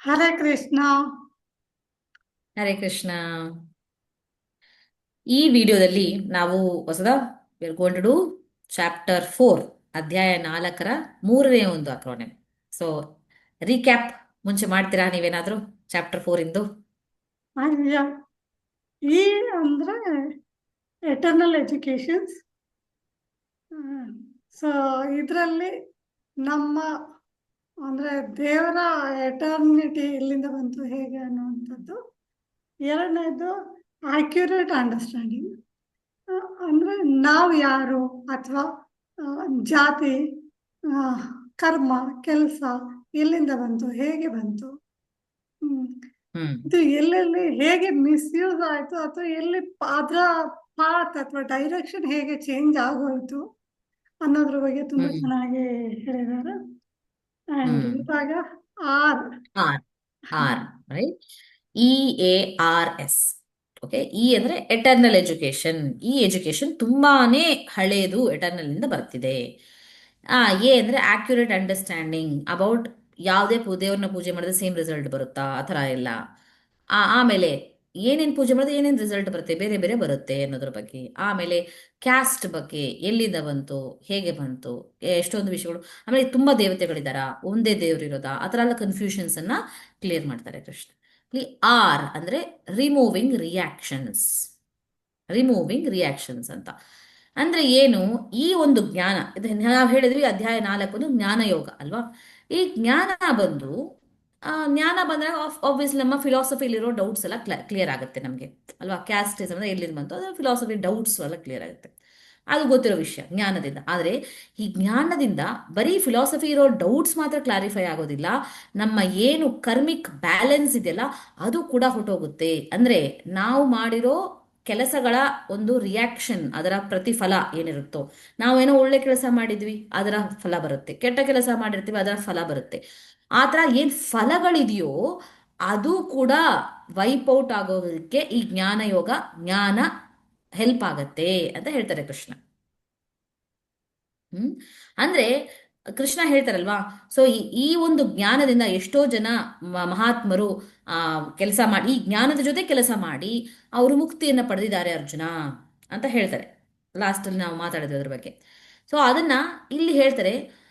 ಹರೇ ಕೃಷ್ಣ. ಹರೇ ಕೃಷ್ಣ. ಈ ವಿಡಿಯೋದಲ್ಲಿ ನಾವು ಹೊಸದ ಟು ಡೂ ಚಾಪ್ಟರ್ ಫೋರ್ ಅಧ್ಯಾಯ ನಾಲ್ಕರ ಮೂರನೇ ಒಂದು ಅಕ್ರೋನೆ ಸೊ ರೀಕ್ಯಾಪ್ ಮುಂಚೆ ಮಾಡ್ತೀರಾ ನೀವೇನಾದ್ರೂ ಚಾಪ್ಟರ್ ಫೋರ್ ಇಂದು? ಈ ಅಂದ್ರೆ ಎಟರ್ನಲ್ ಎಜುಕೇಶನ್ಸ್ ಸೊ ಇದರಲ್ಲಿ ನಮ್ಮ ಅಂದ್ರೆ ದೇವರ ಎಟರ್ನಿಟಿ ಎಲ್ಲಿಂದ ಬಂತು ಹೇಗೆ ಅನ್ನುವಂಥದ್ದು. ಎರಡನೇದು ಆಕ್ಯುರೇಟ್ ಅಂಡರ್ಸ್ಟ್ಯಾಂಡಿಂಗ್ ಅಂದ್ರೆ ನಾವು ಯಾರು ಅಥವಾ ಜಾತಿ ಕರ್ಮ ಕೆಲಸ ಎಲ್ಲಿಂದ ಬಂತು ಹೇಗೆ ಬಂತು? ಇದು ಎಲ್ಲೆಲ್ಲಿ ಹೇಗೆ ಮಿಸ್ಯೂಸ್ ಆಯ್ತು ಅಥವಾ ಎಲ್ಲಿ ಪಾತ್ರ ಅದ್ರ ಪಾತ್ ಅಥವಾ ಡೈರೆಕ್ಷನ್ ಹೇಗೆ ಚೇಂಜ್ ಆಗೋಯ್ತು ಅನ್ನೋದ್ರ ಬಗ್ಗೆ ತುಂಬಾ ಚೆನ್ನಾಗಿ ಹೇಳಿದ್ದಾರೆ. ಅಂಡ್ ಹ್ಮ್ ಇವಾಗ R R R right E A R S okay E ಅಂದ್ರೆ ಎಟರ್ನಲ್ ಎಜುಕೇಶನ್ ಈ ಎಜುಕೇಶನ್ ತುಂಬಾನೇ ಹಳೆಯದು ಎಟರ್ನಲ್ ಇಂದ ಬರ್ತಿದೆ. ಆ ಎ ಅಂದ್ರೆ ಆಕ್ಯುರೇಟ್ ಅಂಡರ್ಸ್ಟ್ಯಾಂಡಿಂಗ್ ಅಬೌಟ್ ಯಾವುದೇ ದೇವ್ರನ್ನ ಪೂಜೆ ಮಾಡಿದ್ರೆ ಸೇಮ್ ರಿಸಲ್ಟ್ ಬರುತ್ತಾ? ಆ ಥರ ಎಲ್ಲ. ಆಮೇಲೆ ಏನೇನ್ ಪೂಜೆ ಮಾಡಿದ್ರೆ ಏನೇನ್ ರಿಸಲ್ಟ್ ಬರುತ್ತೆ, ಬೇರೆ ಬೇರೆ ಬರುತ್ತೆ ಅನ್ನೋದ್ರ ಬಗ್ಗೆ. ಆಮೇಲೆ ಕ್ಯಾಸ್ಟ್ ಬಗ್ಗೆ, ಎಲ್ಲಿಂದ ಬಂತು, ಹೇಗೆ ಬಂತು ಎಷ್ಟೊಂದು ವಿಷಯಗಳು. ಆಮೇಲೆ ತುಂಬಾ ದೇವತೆಗಳಿದಾರ, ಒಂದೇ ದೇವ್ರಿರೋದಾ ಆ ಥರ ಎಲ್ಲ ಕನ್ಫ್ಯೂಷನ್ಸ್ ಅನ್ನ ಕ್ಲಿಯರ್ ಮಾಡ್ತಾರೆ ಕೃಷ್ಣ. ಆರ್ ಅಂದ್ರೆ ರಿಮೂವಿಂಗ್ ರಿಯಾಕ್ಷನ್ಸ್ ರಿಮೂವಿಂಗ್ ರಿಯಾಕ್ಷನ್ಸ್ ಅಂತ. ಅಂದ್ರೆ ಏನು, ಈ ಒಂದು ಜ್ಞಾನ, ಇದು ನಾವು ಹೇಳಿದ್ವಿ ಅಧ್ಯಾಯ ನಾಲ್ಕು ಜ್ಞಾನ ಯೋಗ ಅಲ್ವಾ? ಈ ಜ್ಞಾನ ಬಂದು ಜ್ಞಾನ ಬಂದಾಗ ಆಬ್ವಿಯಸ್ಲಿ ನಮ್ಮ ಫಿಲಾಸಫಿಲಿರೋ ಡೌಟ್ಸ್ ಎಲ್ಲ ಕ್ಲಿಯರ್ ಆಗುತ್ತೆ ನಮಗೆ. ಅಲ್ವಾ? ಕ್ಯಾಸ್ಟಿಸ್ ಅಂದ್ರೆ ಎಲ್ಲಿಂದ ಬಂತು? ಅದು ಫಿಲಾಸಫಿ ಡೌಟ್ಸ್ ಎಲ್ಲ ಕ್ಲಿಯರ್ ಆಗುತ್ತೆ. ಅದು ಗೊತ್ತಿರೋ ವಿಷಯ, ಜ್ಞಾನದಿಂದ. ಆದರೆ ಈ ಜ್ಞಾನದಿಂದ ಬರೀ ಫಿಲಾಸಫಿ ಇರೋ ಡೌಟ್ಸ್ ಮಾತ್ರ ಕ್ಲಾರಿಫೈ ಆಗೋದಿಲ್ಲ. ನಮ್ಮ ಏನು ಕರ್ಮಿಕ್ ಬ್ಯಾಲೆನ್ಸ್ ಇದೆಯಲ್ಲ, ಅದು ಕೂಡ ಹೊಟ್ಟೋಗುತ್ತೆ ಅಂದ್ರೆ ನಾವು ಮಾಡಿರೋ ಕೆಲಸಗಳ ಒಂದು ರಿಯಾಕ್ಷನ್ ಅದರ ಪ್ರತಿಫಲ ಏನಿರುತ್ತೋ. ನಾವೇನೋ ಒಳ್ಳೆ ಕೆಲಸ ಮಾಡಿದ್ವಿ, ಅದರ ಫಲ ಬರುತ್ತೆ. ಕೆಟ್ಟ ಕೆಲಸ ಮಾಡಿರ್ತೀವಿ, ಅದರ ಫಲ ಬರುತ್ತೆ. ಆ ಥರ ಏನ್ ಫಲಗಳಿದೆಯೋ ಅದು ಕೂಡ ವೈಪ್ ಔಟ್ ಆಗೋದಕ್ಕೆ ಈ ಜ್ಞಾನ ಯೋಗ, ಜ್ಞಾನ ಹೆಲ್ಪ್ ಆಗತ್ತೆ ಅಂತ ಹೇಳ್ತಾರೆ ಕೃಷ್ಣ. ಹ್ಮ್? ಅಂದ್ರೆ ಕೃಷ್ಣ ಹೇಳ್ತಾರಲ್ವಾ, ಸೊ ಈ ಒಂದು ಜ್ಞಾನದಿಂದ ಎಷ್ಟೋ ಜನ ಮಹಾತ್ಮರು, ಆ, ಕೆಲಸ ಮಾಡಿ, ಈ ಜ್ಞಾನದ ಜೊತೆ ಕೆಲಸ ಮಾಡಿ ಅವರು ಮುಕ್ತಿಯನ್ನ ಪಡೆದಿದ್ದಾರೆ ಅರ್ಜುನ ಅಂತ ಹೇಳ್ತಾರೆ. ಲಾಸ್ಟಲ್ಲಿ ನಾವು ಮಾತಾಡಿದ್ವಿ ಅದ್ರ ಬಗ್ಗೆ. ಸೊ ಅದನ್ನ ಇಲ್ಲಿ ಹೇಳ್ತಾರೆ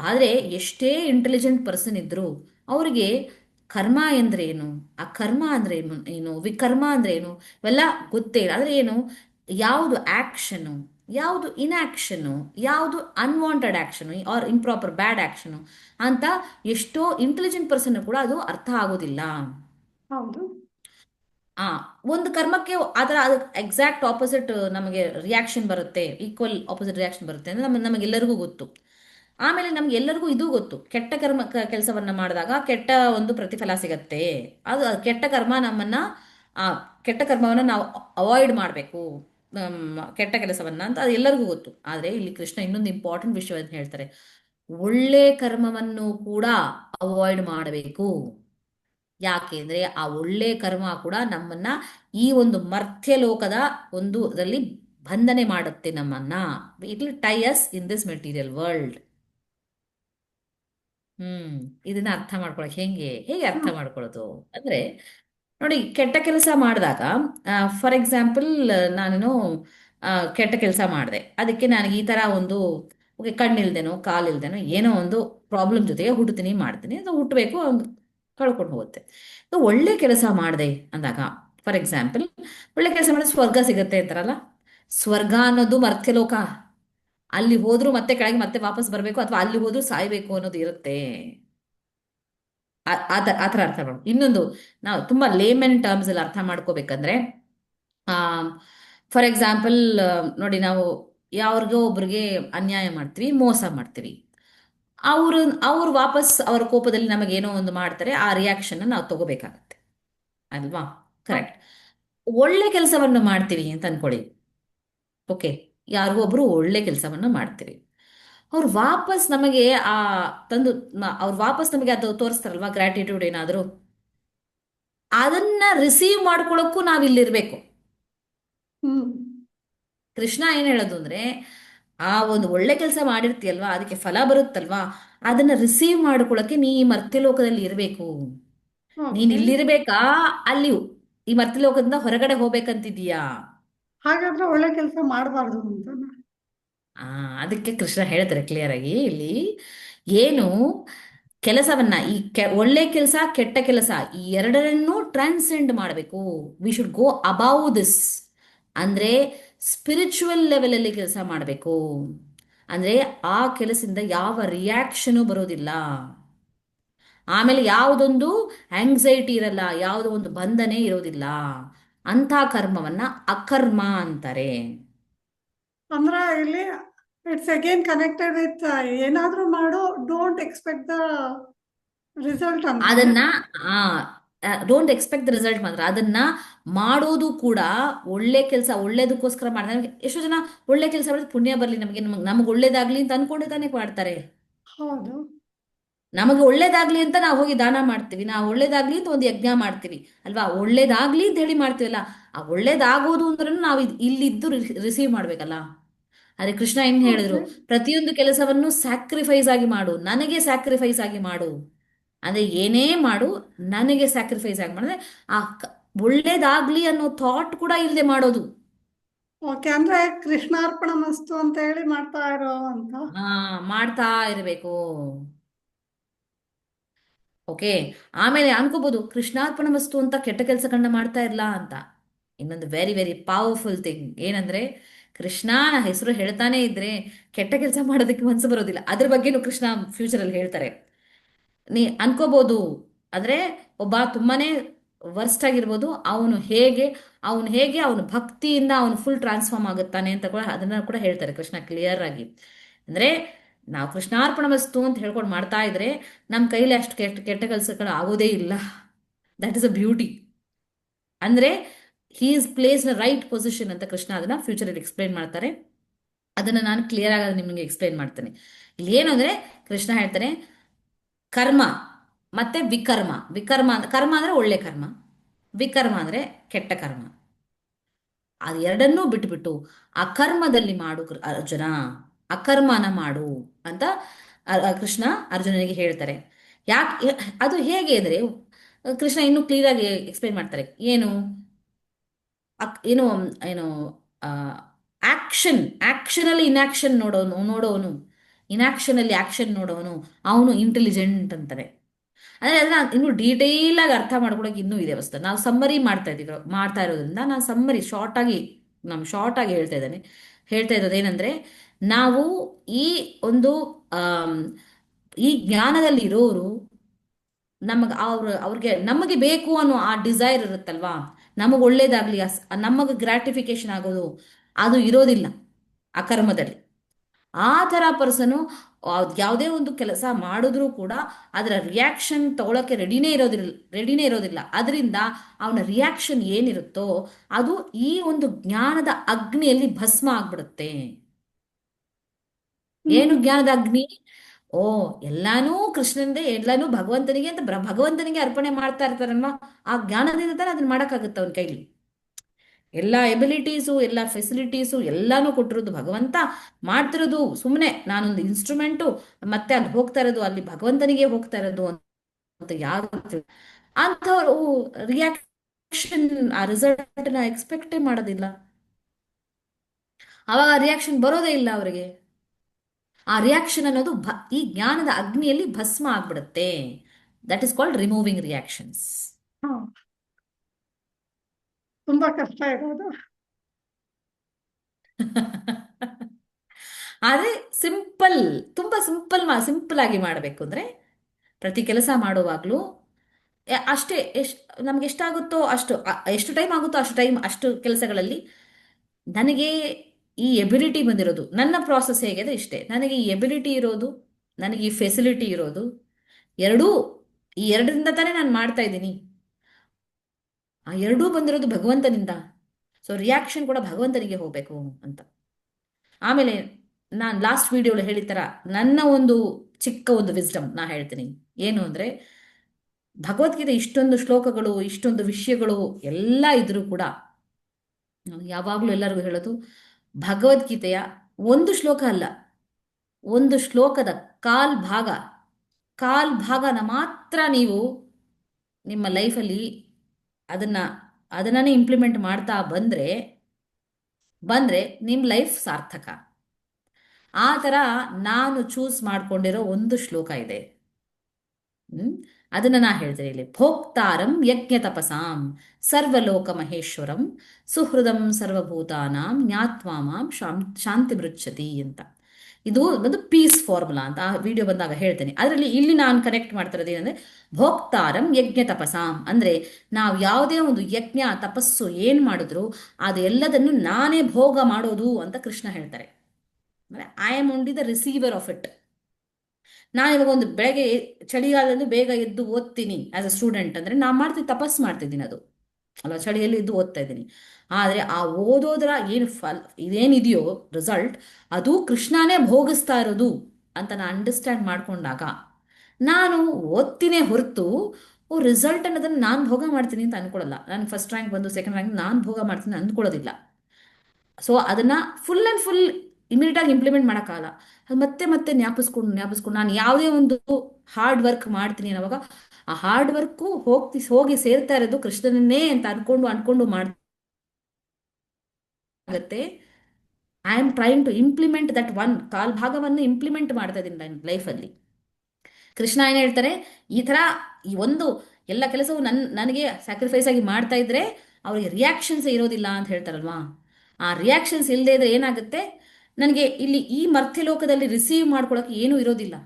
ಆದ್ರೆ ಎಷ್ಟೇ ಇಂಟೆಲಿಜೆಂಟ್ ಪರ್ಸನ್ ಇದ್ದರೂ ಅವರಿಗೆ ಕರ್ಮ ಅಂದ್ರೆ ಏನು? ಆ ಕರ್ಮ ಅಂದರೆ ಏನು? ಏನು? ವಿಕರ್ಮ ಅಂದರೆ ಏನು? ಇವೆಲ್ಲ ಗೊತ್ತೇ ಇಲ್ಲ. ಆದ್ರೆ ಏನು? ಯಾವುದು ಆ್ಯಕ್ಷನು ಯಾವುದು ಇನ್ಆ್ಯಕ್ಷನು ಯಾವುದು unwanted action or improper bad action ಅಂತ ಎಷ್ಟೋ ಇಂಟೆಲಿಜೆಂಟ್ ಪರ್ಸನ್ ಕೂಡ ಅದು ಅರ್ಥ ಆಗೋದಿಲ್ಲ. ಹೌದು. ಆ ಒಂದು ಕರ್ಮಕ್ಕೆ ಅದರ ಅದು ಎಕ್ಸಾಕ್ಟ್ ಆಪೋಸಿಟ್ ನಮಗೆ ರಿಯಾಕ್ಷನ್ ಬರುತ್ತೆ ಈಕ್ವಲ್ ಆಪೋಸಿಟ್ ರಿಯಾಕ್ಷನ್ ಬರುತ್ತೆ ಅಂದ್ರೆ ನಮ್ಮ ನಮಗೆಲ್ಲರಿಗೂ ಗೊತ್ತು. ಆಮೇಲೆ ನಮ್ಗೆ ಎಲ್ಲರಿಗೂ ಇದು ಗೊತ್ತು. ಕೆಟ್ಟ ಕರ್ಮ ಕೆಲಸವನ್ನ ಮಾಡಿದಾಗ ಕೆಟ್ಟ ಒಂದು ಪ್ರತಿಫಲ ಸಿಗತ್ತೆ. ಅದು ಕೆಟ್ಟ ಕರ್ಮ ನಮ್ಮನ್ನ, ಆ ಕೆಟ್ಟ ಕರ್ಮವನ್ನ ನಾವು ಅವಾಯ್ಡ್ ಮಾಡಬೇಕು. ಕೆಟ್ಟ ಕೆಲಸವನ್ನ ಅಂತ ಅದು ಎಲ್ಲರಿಗೂ ಗೊತ್ತು. ಆದ್ರೆ ಇಲ್ಲಿ ಕೃಷ್ಣ ಇನ್ನೊಂದು ಇಂಪಾರ್ಟೆಂಟ್ ವಿಷಯವನ್ನು ಹೇಳ್ತಾರೆ. ಒಳ್ಳೆ ಕರ್ಮವನ್ನು ಕೂಡ ಅವಾಯ್ಡ್ ಮಾಡಬೇಕು. ಯಾಕೆಂದ್ರೆ ಆ ಒಳ್ಳೆ ಕರ್ಮ ಕೂಡ ನಮ್ಮನ್ನ ಈ ಒಂದು ಮರ್ತ್ಯ ಲೋಕದ ಒಂದು ಅದರಲ್ಲಿ ಬಂಧನೆ ಮಾಡುತ್ತೆ ನಮ್ಮನ್ನ. It will tie us in this material world hmm ಇದನ್ನ ಅರ್ಥ ಮಾಡ್ಕೊಳಕ್ ಹೆಂಗೆ ಹೇಗೆ ಅರ್ಥ ಮಾಡ್ಕೊಳ್ಳೋದು ಅಂದ್ರೆ ನೋಡಿ ಕೆಟ್ಟ ಕೆಲಸ ಮಾಡಿದಾಗ ಫಾರ್ ಎಕ್ಸಾಂಪಲ್ ನಾನು ಆ, ಕೆಟ್ಟ ಕೆಲಸ ಮಾಡಿದೆ. ಅದಕ್ಕೆ ನನಗೆ ಈ ತರ ಒಂದು ಓಕೆ ಕಣ್ಣಿಲ್ದೇನೋ ಕಾಲಿಲ್ದೇನೋ ಏನೋ ಒಂದು ಪ್ರಾಬ್ಲಮ್ ಜೊತೆಗೆ ಹುಟ್ಟುತ್ತೀನಿ ಮಾಡ್ತೀನಿ. ಅದು ಹುಟ್ಟಬೇಕು ಕಳ್ಕೊಂಡು ಹೋಗುತ್ತೆ. ಇದು ಒಳ್ಳೆ ಕೆಲಸ ಮಾಡಿದೆ ಅಂದಾಗ ಫಾರ್ ಎಕ್ಸಾಂಪಲ್ ಒಳ್ಳೆ ಕೆಲಸ ಮಾಡಿದ್ರೆ ಸ್ವರ್ಗ ಸಿಗುತ್ತೆ ಅಂತಾರಲ್ಲ? ಸ್ವರ್ಗ ಅನ್ನೋದು ಮರ್ತ್ಯಲೋಕ. ಅಲ್ಲಿ ಹೋದ್ರು ಮತ್ತೆ ಕೆಳಗೆ ಮತ್ತೆ ವಾಪಸ್ ಬರಬೇಕು ಅಥವಾ ಅಲ್ಲಿ ಹೋದ್ರು ಸಾಯ್ಬೇಕು ಅನ್ನೋದು ಇರುತ್ತೆ. ಆ ಥರ ಅರ್ಥ ಮಾಡು. ಇನ್ನೊಂದು, ನಾವು ತುಂಬಾ ಲೇಮನ್ ಟರ್ಮ್ಸ್ ಅಲ್ಲಿ ಅರ್ಥ ಮಾಡ್ಕೋಬೇಕಂದ್ರೆ, ಆ ಫಾರ್ ಎಕ್ಸಾಂಪಲ್ ನೋಡಿ ನಾವು ಯಾವ್ರಿಗೋ ಒಬ್ರಿಗೆ ಅನ್ಯಾಯ ಮಾಡ್ತೀವಿ, ಮೋಸ ಮಾಡ್ತೀವಿ. ಅವರು, ಅವ್ರು ವಾಪಸ್ ಅವರ ಕೋಪದಲ್ಲಿ ನಮಗೇನೋ ಒಂದು ಮಾಡ್ತಾರೆ, ಆ ರಿಯಾಕ್ಷನ್ ನಾವು ತಗೋಬೇಕಾಗತ್ತೆ. ಅಲ್ವಾ? ಕರೆಕ್ಟ್ ಒಳ್ಳೆ ಕೆಲಸವನ್ನು ಮಾಡ್ತೀವಿ ಅಂತ ಅನ್ಕೊಳ್ಳಿ. ಓಕೆ ಯಾರಿಗೋ ಒಬ್ರು ಒಳ್ಳೆ ಕೆಲಸವನ್ನು ಮಾಡ್ತೀರಿ. ಅವ್ರು ವಾಪಸ್ ನಮಗೆ ಆ ತಂದು ಅವ್ರು ವಾಪಸ್ ನಮಗೆ ಅದು ತೋರಿಸ್ತಾರಲ್ವಾ ಗ್ರಾಟಿಟ್ಯೂಡ್ ಏನಾದರೂ? ಅದನ್ನ ರಿಸೀವ್ ಮಾಡ್ಕೊಳ್ಳೋಕ್ಕೂ ನಾವಿಲ್ಲಿರ್ಬೇಕು ಹ್ಮ್. ಕೃಷ್ಣ ಏನ್ ಹೇಳೋದು ಅಂದ್ರೆ ಆ ಒಂದು ಒಳ್ಳೆ ಕೆಲಸ ಮಾಡಿರ್ತೀಯಲ್ವಾ ಅದಕ್ಕೆ ಫಲ ಬರುತ್ತಲ್ವಾ ಅದನ್ನ ರಿಸೀವ್ ಮಾಡ್ಕೊಳಕ್ಕೆ ನೀ ಈ ಮರ್ತ್ಯಲೋಕದಲ್ಲಿ ಇರಬೇಕು. ನೀನ್ ಇಲ್ಲಿರ್ಬೇಕಾ ಅಲ್ಲಿ ಈ ಮರ್ತ್ಯಲೋಕದಿಂದ ಹೊರಗಡೆ ಹೋಗ್ಬೇಕಂತಿದೀಯಾ ಹಾಗಾದ್ರೆ ಒಳ್ಳೆ ಕೆಲಸ ಮಾಡಬಾರ್ದು ಅಂತ ಆ, ಅದಕ್ಕೆ ಕೃಷ್ಣ ಹೇಳ್ತಾರೆ ಕ್ಲಿಯರ್ ಆಗಿ ಇಲ್ಲಿ, ಏನು ಕೆಲಸವನ್ನ ಈ ಕೆ, ಒಳ್ಳೆ ಕೆಲಸ, ಕೆಟ್ಟ ಕೆಲಸ ಈ ಎರಡರನ್ನೂ ಟ್ರಾನ್ಸೆಂಡ್ ಮಾಡಬೇಕು. We should go above this ಅಂದ್ರೆ ಸ್ಪಿರಿಚುವಲ್ ಲೆವೆಲ್ ಅಲ್ಲಿ ಕೆಲಸ ಮಾಡಬೇಕು. ಅಂದ್ರೆ ಆ ಕೆಲಸದಿಂದ ಯಾವ ರಿಯಾಕ್ಷನು ಬರೋದಿಲ್ಲ. ಆಮೇಲೆ ಯಾವುದೊಂದು ಆಂಗ್ಸೈಟಿ ಇರಲ್ಲ, ಯಾವುದೋ ಒಂದು ಬಂಧನೆ ಇರೋದಿಲ್ಲ. ಅಂಥ ಕರ್ಮವನ್ನ ಅಕರ್ಮ ಅಂತಾರೆ. ಅಂದ್ರೆ ಇಲ್ಲಿ ಇಟ್ಸ್ ಅಗೇನ್ ಕನೆಕ್ಟೆಡ್ ವಿತ್ ಏನಾದ್ರೂ ಮಾಡು ಡೋಂಟ್ ಎಕ್ಸ್ಪೆಕ್ಟ್ ದ ರಿಸಲ್ಟ್ ಅಂತ ಅದನ್ನ ಡೋಂಟ್ ಎಕ್ಸ್ಪೆಕ್ಟ್ ದ ರಿಸಲ್ಟ್ ಮಾತ್ರ. ಅದನ್ನ ಮಾಡೋದು ಕೂಡ ಒಳ್ಳೆ ಕೆಲಸ ಒಳ್ಳೇದಕ್ಕೋಸ್ಕರ ಮಾಡ್ತಾರೆ. ಎಷ್ಟೋ ಜನ ಒಳ್ಳೆ ಕೆಲಸ ಮಾಡಿದ್ರೆ ಪುಣ್ಯ ಬರಲಿ ನಮಗೆ ನಮಗೆ ನಮಗೆ ಒಳ್ಳೇದಾಗ್ಲಿ ಅಂತ ಅನ್ಕೊಂಡೆ ತಾನೇ ಮಾಡ್ತಾರೆ. ಹೌದು. ನಮಗೆ ಒಳ್ಳೇದಾಗ್ಲಿ ಅಂತ ನಾವು ಹೋಗಿ ದಾನ ಮಾಡ್ತೀವಿ ನಾವು ಒಳ್ಳೇದಾಗ್ಲಿ ಅಂತ ಒಂದು ಯಜ್ಞ ಮಾಡ್ತೀವಿ ಅಲ್ವಾ? ಒಳ್ಳೇದಾಗ್ಲಿ ಅಂತ ಹೇಳಿ ಮಾಡ್ತೀವಲ್ಲ ಆ ಒಳ್ಳೇದಾಗೋದು ಅಂದ್ರೆ ನಾವು ಇಲ್ಲಿದ್ದು ರಿಸೀವ್ ಮಾಡ್ಬೇಕಲ್ಲ? ಅದೇ ಕೃಷ್ಣ ಏನ್ ಹೇಳಿದ್ರು? ಪ್ರತಿಯೊಂದು ಕೆಲಸವನ್ನು ಸ್ಯಾಕ್ರಿಫೈಸ್ ಆಗಿ ಮಾಡು ನನಗೆ ಸ್ಯಾಕ್ರಿಫೈಸ್ ಆಗಿ ಮಾಡು. ಅಂದ್ರೆ ಏನೇ ಮಾಡು ನನಗೆ ಸ್ಯಾಕ್ರಿಫೈಸ್ ಆಗಿ ಮಾಡಿದ್ರೆ ಆ ಒಳ್ಳೇದಾಗ್ಲಿ ಅನ್ನೋ ಥಾಟ್ ಕೂಡ ಇಲ್ಲದೆ ಮಾಡೋದು. ಓಕೆ ಅಂದ್ರೆ ಕೃಷ್ಣಾರ್ಪಣ ಮಸ್ತು ಅಂತ ಹೇಳಿ ಮಾಡ್ತಾ ಇರೋ ಅಂತ? ಹಾ ಮಾಡ್ತಾ ಇರಬೇಕು. ಓಕೆ, ಆಮೇಲೆ ಅನ್ಕೋಬಹುದು ಕೃಷ್ಣಾರ್ಪಣ ವಸ್ತು ಅಂತ ಕೆಟ್ಟ ಕೆಲಸಗಳನ್ನ ಮಾಡ್ತಾ ಇರ್ಲಾ ಅಂತ. ಇನ್ನೊಂದು ವೆರಿ ವೆರಿ ಪವರ್ಫುಲ್ ಥಿಂಗ್ ಏನಂದ್ರೆ, ಕೃಷ್ಣನ ಹೆಸರು ಹೇಳ್ತಾನೆ ಇದ್ರೆ ಕೆಟ್ಟ ಕೆಲಸ ಮಾಡೋದಕ್ಕೆ ಮನಸ್ಸು ಬರೋದಿಲ್ಲ. ಅದ್ರ ಬಗ್ಗೆನು ಕೃಷ್ಣ ಫ್ಯೂಚರ್ ಅಲ್ಲಿ ಹೇಳ್ತಾರೆ. ನೀ ಅನ್ಕೋಬಹುದು ಅಂದ್ರೆ ಒಬ್ಬ ತುಂಬಾನೇ ವರ್ಸ್ಟ್ ಆಗಿರ್ಬೋದು, ಅವನು ಹೇಗೆ ಅವನು ಹೇಗೆ ಅವನು ಭಕ್ತಿಯಿಂದ ಅವನು ಫುಲ್ ಟ್ರಾನ್ಸ್ಫಾರ್ಮ್ ಆಗುತ್ತಾನೆ ಅಂತ ಕೂಡ ಅದನ್ನ ಕೂಡ ಹೇಳ್ತಾರೆ ಕೃಷ್ಣ ಕ್ಲಿಯರ್ ಆಗಿ. ಅಂದ್ರೆ ನಾವು ಕೃಷ್ಣಾರ್ಪಣ ವಸ್ತು ಅಂತ ಹೇಳ್ಕೊಂಡು ಮಾಡ್ತಾ ಇದ್ರೆ ನಮ್ಮ ಕೈಲಿ ಅಷ್ಟು ಕೆಟ್ಟ ಕೆಟ್ಟ ಕೆಲಸಗಳು ಆಗೋದೇ ಇಲ್ಲ. ದಟ್ ಇಸ್ ಅ ಬ್ಯೂಟಿ ಅಂದರೆ he is place in right position ಅಂತ ಕೃಷ್ಣ ಅದನ್ನ ಫ್ಯೂಚರ್ ಅಲ್ಲಿ ಎಕ್ಸ್ಪ್ಲೈನ್ ಮಾಡ್ತಾರೆ. ಅದನ್ನು ನಾನು ಕ್ಲಿಯರ್ ಆಗಿ ನಿಮಗೆ ಎಕ್ಸ್ಪ್ಲೈನ್ ಮಾಡ್ತೇನೆ. ಇಲ್ಲಿ ಏನು ಅಂದರೆ ಕೃಷ್ಣ ಹೇಳ್ತಾನೆ, ಕರ್ಮ ಮತ್ತೆ ವಿಕರ್ಮ. ವಿಕರ್ಮ ಕರ್ಮ ಅಂದ್ರೆ ಒಳ್ಳೆ ಕರ್ಮ. ವಿಕರ್ಮ ಅಂದ್ರೆ ಕೆಟ್ಟ ಕರ್ಮ. ಅದು ಎರಡನ್ನೂ ಬಿಟ್ಬಿಟ್ಟು ಅಕರ್ಮದಲ್ಲಿ ಮಾಡು ಅರ್ಜುನ. ಅಕರ್ಮನ ಮಾಡು ಅಂತ ಕೃಷ್ಣ ಅರ್ಜುನನಿಗೆ ಹೇಳ್ತಾರೆ. ಯಾಕೆ ಅದು ಹೇಗೆ ಅಂದರೆ ಕೃಷ್ಣ ಇನ್ನೂ ಕ್ಲಿಯರ್ ಆಗಿ ಎಕ್ಸ್ಪ್ಲೈನ್ ಮಾಡ್ತಾರೆ. ಏನು? ಏನು ಏನು ಆಕ್ಷನ್ ಆಕ್ಷನ್ ಅಲ್ಲಿ ಇನ್ಆಕ್ಷನ್ ನೋಡೋನು ನೋಡೋನು. ಇನ್ಆಕ್ಷನಲ್ಲಿ ಆಕ್ಷನ್ ನೋಡೋನು. ಅವನು ಇಂಟೆಲಿಜೆಂಟ್ ಅಂತಾರೆ ಅಂದ್ರೆ ಅದನ್ನ ಇನ್ನು ಡೀಟೇಲ್ ಆಗಿ ಅರ್ಥ ಮಾಡ್ಕೊಳಕ್ಕೆ ಇನ್ನೂ ಇದೆ ವಸ್ತು. ನಾವು ಸಮ್ಮರಿ ಮಾಡ್ತಾ ಇದ್ದೀವಿ, ಮಾಡ್ತಾ ಇರೋದ್ರಿಂದ ನಾನು ಸಮ್ಮರಿ ಶಾರ್ಟ್ ಆಗಿ, ನಾನು ಶಾರ್ಟ್ ಆಗಿ ಹೇಳ್ತಾ ಇದ್ದಾನೆ. ಹೇಳ್ತಾ ಇರೋದು ಏನಂದ್ರೆ ನಾವು ಈ ಒಂದು ಈ ಜ್ಞಾನದಲ್ಲಿ ಇರೋರು ನಮಗೆ ಅವ್ರ, ಅವ್ರಿಗೆ ನಮಗೆ ಬೇಕು ಅನ್ನೋ ಆ ಡಿಸೈರ್ ಇರುತ್ತಲ್ವಾ? ನಮಗೆ ಒಳ್ಳೇದಾಗ್ಲಿ ನಮಗೆ ಗ್ರಾಟಿಫಿಕೇಶನ್ ಆಗೋದು, ಅದು ಇರೋದಿಲ್ಲ ಆ ಕರ್ಮದಲ್ಲಿ ಆ ಥರ ಪರ್ಸನು ಯಾವುದೇ ಒಂದು ಕೆಲಸ ಮಾಡಿದ್ರೂ ಕೂಡ ಅದರ ರಿಯಾಕ್ಷನ್ ತಗೊಳಕ್ಕೆ ರೆಡಿನೇ ಇರೋದಿಲ್ಲ ರೆಡಿನೇ ಇರೋದಿಲ್ಲ. ಅದರಿಂದ ಅವನ ರಿಯಾಕ್ಷನ್ ಏನಿರುತ್ತೋ, ಅದು ಈ ಒಂದು ಜ್ಞಾನದ ಅಗ್ನಿಯಲ್ಲಿ ಭಸ್ಮ ಆಗ್ಬಿಡುತ್ತೆ. ಏನು ಜ್ಞಾನದ ಅಗ್ನಿ ಓ ಎಲ್ಲಾನೂ ಕೃಷ್ಣನಿಂದ ಎಲ್ಲಾನು ಭಗವಂತನಿಗೆ ಅಂತ ಭಗವಂತನಿಗೆ ಅರ್ಪಣೆ ಮಾಡ್ತಾ ಇರ್ತಾರಲ್ವಾ? ಆ ಜ್ಞಾನದಿಂದ ತಾನೇ ಅದನ್ನ ಮಾಡಕ್ಕಾಗತ್ತೆ ಅವನ ಕೈಲಿ. ಎಲ್ಲಾ ಎಬಿಲಿಟೀಸು ಎಲ್ಲ ಫೆಸಿಲಿಟೀಸು ಎಲ್ಲಾನು ಕೊಟ್ಟಿರೋದು ಭಗವಂತ. ಮಾಡ್ತಿರೋದು ಸುಮ್ಮನೆ ನಾನೊಂದು ಇನ್ಸ್ಟ್ರೂಮೆಂಟು ಮತ್ತೆ ಅಲ್ಲಿ ಹೋಗ್ತಾ ಇರೋದು ಅಲ್ಲಿ ಭಗವಂತನಿಗೆ ಹೋಗ್ತಾ ಇರೋದು ಅಂತ ಯಾರು ಅಂಥವ್ರು ರಿಯಾಕ್ಷನ್ ಆ ರಿಸಲ್ಟ್ನ ಎಕ್ಸ್ಪೆಕ್ಟೇ ಮಾಡೋದಿಲ್ಲ. ಅವಾಗ ರಿಯಾಕ್ಷನ್ ಬರೋದೇ ಇಲ್ಲ ಅವರಿಗೆ. ಆ ರಿಯಾಕ್ಷನ್ ಅನ್ನೋದು ಭ- ಈ ಜ್ಞಾನದ ಅಗ್ನಿಯಲ್ಲಿ ಭಸ್ಮ ಆಗ್ಬಿಡುತ್ತೆ. That is called removing reactions ತುಂಬಾ ಕಷ್ಟ ಇರೋದು ಆದ್ರೆ ಸಿಂಪಲ್ ತುಂಬಾ ಸಿಂಪಲ್ ಸಿಂಪಲ್ ಆಗಿ ಮಾಡಬೇಕು ಅಂದ್ರೆ ಪ್ರತಿ ಕೆಲಸ ಮಾಡುವಾಗ್ಲೂ ಅಷ್ಟೇ ಎಷ್ಟು ನಮ್ಗೆ ಎಷ್ಟಾಗುತ್ತೋ ಅಷ್ಟು ಎಷ್ಟು ಟೈಮ್ ಆಗುತ್ತೋ ಅಷ್ಟು ಟೈಮ್ ಅಷ್ಟು ಕೆಲಸಗಳಲ್ಲಿ ನನಗೆ ಈ ಎಬಿಲಿಟಿ ಬಂದಿರೋದು ನನ್ನ ಪ್ರಾಸೆಸ್ ಹೇಗೆ ಇಷ್ಟೇ. ನನಗೆ ಈ ಎಬಿಲಿಟಿ ಇರೋದು, ನನಗೆ ಈ ಫೆಸಿಲಿಟಿ ಇರೋದು, ಎರಡೂ, ಈ ಎರಡರಿಂದ ತಾನೇ ನಾನು ಮಾಡ್ತಾ ಇದ್ದೀನಿ. ಆ ಎರಡೂ ಬಂದಿರೋದು ಭಗವಂತನಿಂದ. ಸೊ ರಿಯಾಕ್ಷನ್ ಕೂಡ ಭಗವಂತನಿಗೆ ಹೋಗಬೇಕು ಅಂತ. ಆಮೇಲೆ ನಾನು ಲಾಸ್ಟ್ ವಿಡಿಯೋಲಿ ಹೇಳಿದ ಥರ ನನ್ನ ಒಂದು ಚಿಕ್ಕ ಒಂದು ವಿಸ್ಡಮ್ ನಾ ಹೇಳ್ತೀನಿ. ಏನು ಅಂದರೆ, ಭಗವದ್ಗೀತೆ ಇಷ್ಟೊಂದು ಶ್ಲೋಕಗಳು, ಇಷ್ಟೊಂದು ವಿಷಯಗಳು ಎಲ್ಲ ಇದ್ರೂ ಕೂಡ ಯಾವಾಗಲೂ ಎಲ್ಲರಿಗೂ ಹೇಳೋದು ಭಗವದ್ಗೀತೆಯ ಒಂದು ಶ್ಲೋಕ ಅಲ್ಲ, ಒಂದು ಶ್ಲೋಕದ ಕಾಲ್ ಭಾಗ. ಕಾಲ್ ಭಾಗನ ಮಾತ್ರ ನೀವು ನಿಮ್ಮ ಲೈಫಲ್ಲಿ ಅದನ್ನು, ಅದನ್ನೇ ಇಂಪ್ಲಿಮೆಂಟ್ ಮಾಡ್ತಾ ಬಂದರೆ ಬಂದರೆ ನಿಮ್ಮ ಲೈಫ್ ಸಾರ್ಥಕ. ಆ ಥರ ನಾನು ಚೂಸ್ ಮಾಡಿಕೊಂಡಿರೋ ಒಂದು ಶ್ಲೋಕ ಇದೆ. ಅದನ್ನ ನಾ ಹೇಳ್ತೇನೆ ಇಲ್ಲಿ. ಭೋಕ್ತಾರಂ ಯಜ್ಞ ತಪಸಾಂ ಸರ್ವಲೋಕ ಮಹೇಶ್ವರಂ ಸುಹೃದಂ ಸರ್ವಭೂತಾನಾಂ ಜ್ಞಾತ್ವಾ ಮಾಂ ಶಾಂ ಶಾಂತಿ ಮೃಚ್ಛತಿ ಅಂತ. ಇದು ಒಂದು ಪೀಸ್ ಫಾರ್ಮುಲಾ ಅಂತ ಆ ವಿಡಿಯೋ ಬಂದಾಗ ಹೇಳ್ತೇನೆ. ಅದರಲ್ಲಿ ಇಲ್ಲಿ ನಾನು ಕನೆಕ್ಟ್ ಮಾಡ್ತಿರೋದು ಏನಂದ್ರೆ ಭೋಕ್ತಾರಂ ಯಜ್ಞ ತಪಸಾಂ ಅಂದ್ರೆ ನಾವು ಯಾವುದೇ ಒಂದು ಯಜ್ಞ, ತಪಸ್ಸು ಏನು ಮಾಡಿದ್ರು ಅದೆಲ್ಲದನ್ನು ನಾನೇ ಭೋಗ ಮಾಡೋದು ಅಂತ ಕೃಷ್ಣ ಹೇಳ್ತಾರೆ. I am only the receiver of it ನಾನು ಇವಾಗ ಒಂದು ಬೆಳಗ್ಗೆ ಚಳಿಗಾಲದಲ್ಲಿ ಬೇಗ ಎದ್ದು ಓದ್ತೀನಿ ಆಸ್ ಅ ಸ್ಟೂಡೆಂಟ್ ಅಂದ್ರೆ ನಾನು ಮಾಡ್ತೀನಿ ತಪಸ್ ಮಾಡ್ತಿದ್ದೀನಿ ಅದು. ಅಲ್ವಾ? ಚಳಿಯಲ್ಲಿ ಇದ್ದು ಓದ್ತಾ ಇದ್ದೀನಿ. ಆದರೆ ಆ ಓದೋದ್ರ ಏನು ಫಲ್, ಇದೇನಿದೆಯೋ ರಿಸಲ್ಟ್ ಅದು ಕೃಷ್ಣನೇ ಭೋಗಿಸ್ತಾ ಇರೋದು ಅಂತ ನಾನು ಅಂಡರ್ಸ್ಟ್ಯಾಂಡ್ ಮಾಡ್ಕೊಂಡಾಗ ನಾನು ಓದ್ತೀನಿ ಹೊರತು, ಓ ರಿಸಲ್ಟ್ ಅನ್ನೋದನ್ನ ನಾನು ಭೋಗ ಮಾಡ್ತೀನಿ ಅಂತ ಅನ್ಕೊಳ್ಳಲ್ಲ. ನಾನು ಫಸ್ಟ್ ರ್ಯಾಂಕ್ ಬಂದು ಸೆಕೆಂಡ್ ರ್ಯಾಂಕ್ ನಾನು ಭೋಗ ಮಾಡ್ತೀನಿ ಅಂದ್ಕೊಳ್ಳೋದಿಲ್ಲ ಸೊ ಅದನ್ನ ಫುಲ್ ಆ್ಯಂಡ್ ಫುಲ್ ಇಮಿಡಿಯೇಟ್ ಆಗಿ ಇಂಪ್ಲಿಮೆಂಟ್ ಮಾಡೋಕ್ಕಾಗಲ್ಲ. ಅದು ಮತ್ತೆ ಮತ್ತೆ ಜ್ಞಾಪಿಸ್ಕೊಂಡು ಜ್ಞಾಪಿಸ್ಕೊಂಡು ನಾನು ಯಾವುದೇ ಒಂದು ಹಾರ್ಡ್ ವರ್ಕ್ ಮಾಡ್ತೀನಿ ಅನ್ನೋವಾಗ ಆ ಹಾರ್ಡ್ ವರ್ಕು ಹೋಗ್ತಿ, ಹೋಗಿ ಸೇರ್ತಾ ಇರೋದು ಕೃಷ್ಣನನ್ನೇ ಅಂತ ಅನ್ಕೊಂಡು ಅನ್ಕೊಂಡು ಮಾಡಾಗತ್ತೆ I am trying to implement that one ಕಾಲ್ ಭಾಗವನ್ನು ಇಂಪ್ಲಿಮೆಂಟ್ ಮಾಡ್ತಾ ಇದ್ದೀನಿ ನನ್ನ ಲೈಫಲ್ಲಿ ಕೃಷ್ಣ ಏನು ಹೇಳ್ತಾರೆ, ಈ ಥರ ಈ ಒಂದು ಎಲ್ಲ ಕೆಲಸವು ನನ್ನ ನನಗೆ ಸ್ಯಾಕ್ರಿಫೈಸ್ ಆಗಿ ಮಾಡ್ತಾ ಇದ್ರೆ ಅವ್ರಿಗೆ ರಿಯಾಕ್ಷನ್ಸ್ ಇರೋದಿಲ್ಲ ಅಂತ ಹೇಳ್ತಾರಲ್ವಾ? ಆ ರಿಯಾಕ್ಷನ್ಸ್ ಇಲ್ಲದೆ ಇದ್ರೆ ಏನಾಗುತ್ತೆ? ನನಗೆ ಇಲ್ಲಿ ಈ ಮರ್ತ್ಯಲೋಕದಲ್ಲಿ ರಿಸೀವ್ ಮಾಡ್ಕೊಳಕ್ಕೆ ಏನೂ ಇರೋದಿಲ್ಲ.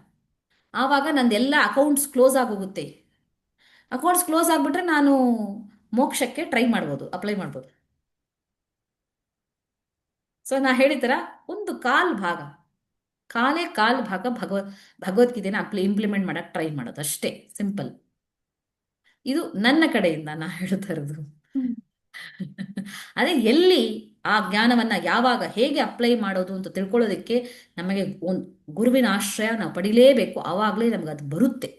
ಆವಾಗ ನಂದೆಲ್ಲ ಅಕೌಂಟ್ಸ್ ಕ್ಲೋಸ್ ಆಗೋಗುತ್ತೆ. ಅಕೌಂಟ್ಸ್ ಕ್ಲೋಸ್ ಆಗಿಬಿಟ್ರೆ ನಾನು ಮೋಕ್ಷಕ್ಕೆ ಟ್ರೈ ಮಾಡ್ಬೋದು ಅಪ್ಲೈ ಮಾಡ್ಬೋದು. ಸೊ ನಾ ಹೇಳಿದ ಒಂದು ಕಾಲ್ ಭಾಗ ಕಾಲೇ ಕಾಲ್ ಭಾಗ ಭಗವ ಭಗವದ್ಗೀತೆನ ಅಪ್ಲಿ ಇಂಪ್ಲಿಮೆಂಟ್ ಮಾಡಕ್ಕೆ ಟ್ರೈ ಮಾಡೋದು ಅಷ್ಟೇ ಸಿಂಪಲ್ ಇದು ನನ್ನ ಕಡೆಯಿಂದ ನಾ ಹೇಳ್ತಾ ಇರೋದು. ಅದೇ ಎಲ್ಲಿ ಆ ಜ್ಞಾನವನ್ನ ಯಾವಾಗ ಹೇಗೆ ಅಪ್ಲೈ ಮಾಡೋದು ಅಂತ ತಿಳ್ಕೊಳ್ಳೋದಕ್ಕೆ ನಮಗೆ ಒಂದು ಗುರುವಿನ ಆಶ್ರಯ ನಾವು ಪಡಿಲೇಬೇಕು. ಆವಾಗಲೇ ನಮ್ಗೆ ಅದು ಬರುತ್ತೆ.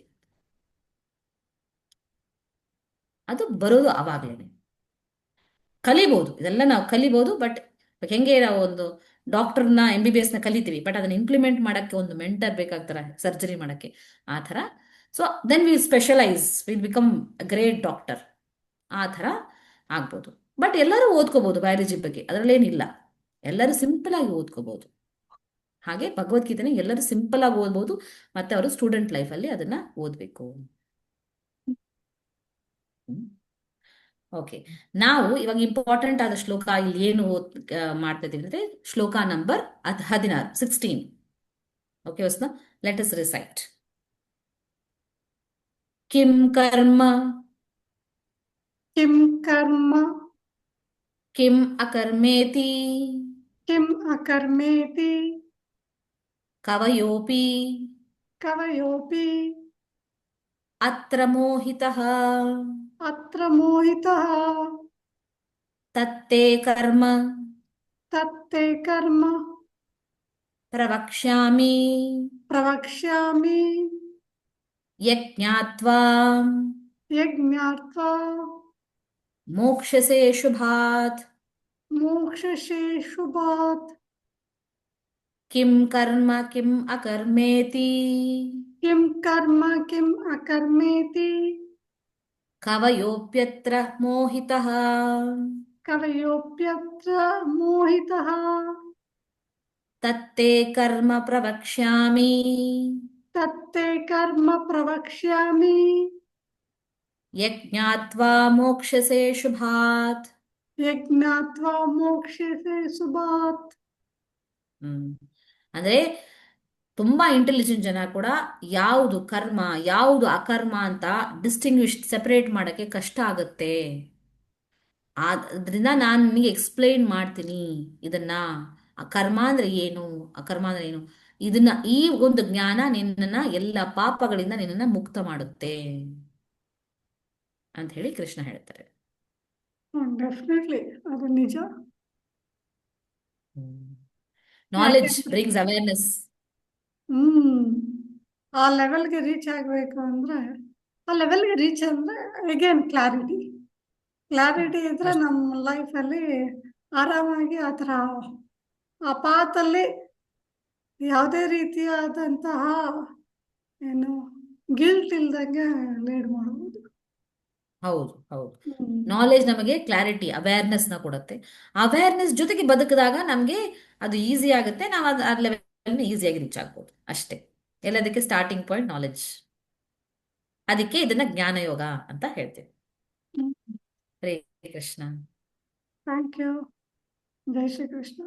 ಅದು ಬರೋದು ಆವಾಗಲೇ ಕಲಿಬಹುದು ಇದೆಲ್ಲ ನಾವು ಕಲಿಬಹುದು ಬಟ್ ಹೆಂಗೆ ನಾವು ಒಂದು ಡಾಕ್ಟರ್ನ ಎಂ ಬಿ ಬಿ ಎಸ್ನ ಕಲಿತೀವಿ ಬಟ್ ಅದನ್ನ ಇಂಪ್ಲಿಮೆಂಟ್ ಮಾಡಕ್ಕೆ ಒಂದು ಮೆಂಟರ್ ಬೇಕಾಗ್ತಾರೆ ಸರ್ಜರಿ ಮಾಡಕ್ಕೆ. ಆ ಥರ. So then will specialise will become great doctor ಆ ಥರ ಆಗ್ಬೋದು. ಬಟ್ ಎಲ್ಲರೂ ಓದ್ಕೋಬಹುದು ಬಯಾಲಜಿ ಬಗ್ಗೆ ಅದರಲ್ಲೇನಿಲ್ಲ ಎಲ್ಲರೂ ಸಿಂಪಲ್ ಆಗಿ ಓದ್ಕೋಬಹುದು ಹಾಗೆ ಭಗವದ್ಗೀತೆನ ಎಲ್ಲರೂ ಸಿಂಪಲ್ ಆಗಿ ಓದ್ಬೋದು ಮತ್ತೆ ಅವರು ಸ್ಟೂಡೆಂಟ್ ಲೈಫಲ್ಲಿ ಅದನ್ನ ಓದಬೇಕು ಓಕೆ ನಾವು ಇವಾಗ ಇಂಪಾರ್ಟೆಂಟ್ ಆದ ಶ್ಲೋಕ ಇಲ್ಲಿ ಏನು ಓದ್ ಆ, ಮಾಡ್ತಾ ಇದೀವಿ ಅಂದ್ರೆ ಶ್ಲೋಕ ನಂಬರ್ ಅದ್ ಹದಿನಾರು sixteen okay ವಸ್ನ let us recite ಕಿಂ ಕರ್ಮ किं कर्म किम् अकर्मेति? किम् अकर्मेति? कवयोऽपि? कवयोऽपि? अत्र मोहितः। अत्र मोहितः। तत्ते कर्म। तत्ते कर्म। प्रवक्ष्यामि। प्रवक्ष्यामि। यज्ञात्वा। यज्ञात्वा। मोक्ष से शुभात। मोक्ष से शुभात। किम कर्म किम अकर्मेति? किम कर्म किम अकर्मेति? कवयोप्यत्र मोहितः। कवयोप्यत्र मोहितः। तत्ते कर्म प्रवक्ष्यामि। तत्ते कर्म प्रवक्ष्यामि। ಯಜ್ಞಾತ್ವಾ ಮೋಕ್ಷಸೆ ಶುಭಾತ್ यज्ञात्वा मोक्षसे शुभात् ಹ್ಮ್ ಅಂದ್ರೆ ತುಂಬಾ ಇಂಟೆಲಿಜೆಂಟ್ ಜನ ಕೂಡ ಯಾವುದು ಕರ್ಮ ಯಾವುದು ಅಕರ್ಮ ಅಂತ ಡಿಸ್ಟಿಂಗ್ವಿಶ್ ಸೆಪರೇಟ್ ಮಾಡಕ್ಕೆ ಕಷ್ಟ ಆಗುತ್ತೆ ಆದ್ರಿಂದ ನಾನು ನಿನಗೆ ಎಕ್ಸ್ಪ್ಲೈನ್ ಮಾಡ್ತೀನಿ ಇದನ್ನ ಆ ಕರ್ಮ ಅಂದ್ರೆ ಏನು ಅಕರ್ಮ ಅಂದ್ರೆ ಏನು ಇದನ್ನ ಈ ಒಂದು ಜ್ಞಾನ ನಿನ್ನನ್ನ ಎಲ್ಲ ಪಾಪಗಳಿಂದ ನಿನ್ನನ್ನ ಮುಕ್ತ ಮಾಡುತ್ತೆ ಅಂತ ಹೇಳಿ ಕೃಷ್ಣ ಹೇಳ್ತಾರೆ. ಡೆಫಿನೆಟ್ಲಿ ಅದು ನಿಜ. Knowledge brings awareness hmm. ಆ ಲೆವೆಲ್ಗೆ ರೀಚ್ ಆಗ್ಬೇಕು ಅಂದ್ರೆ ಆ ಲೆವೆಲ್ಗೆ ರೀಚ್ ಅಂದ್ರೆ ಅಗೇನ್ ಕ್ಲಾರಿಟಿ ಕ್ಲಾರಿಟಿ ಇದ್ರೆ. ನಮ್ಮ ಲೈಫಲ್ಲಿ ಆರಾಮಾಗಿ ಆ ತರ ಆ ಪಾತಲ್ಲಿ ಯಾವುದೇ ರೀತಿಯಾದಂತಹ ಏನು ಗಿಲ್ಟ್ ಇಲ್ದಂಗೆ ಲೀಡ್ ಮಾಡ್ಬೋದು ಹೌದು ಹೌದು. ನಾಲೆಜ್ ನಮಗೆ ಕ್ಲಾರಿಟಿ ಅವೇರ್ನೆಸ್ನ ಕೊಡುತ್ತೆ. ಅವೇರ್ನೆಸ್ ಜೊತೆಗೆ ಬದುಕಿದಾಗ ನಮಗೆ ಅದು ಈಸಿ ಆಗುತ್ತೆ. ನಾವು ಅದು ಆ ಲೆವೆಲ್ ಈಸಿಯಾಗಿ ರೀಚ್ ಆಗ್ಬೋದು. ಅಷ್ಟೇ. ಎಲ್ಲದಕ್ಕೆ ಸ್ಟಾರ್ಟಿಂಗ್ ಪಾಯಿಂಟ್ ನಾಲೆಜ್ ಅದಕ್ಕೆ ಇದನ್ನ ಜ್ಞಾನಯೋಗ ಅಂತ ಹೇಳ್ತೇವೆ. Hare Krishna. Thank you Jai Shri Krishna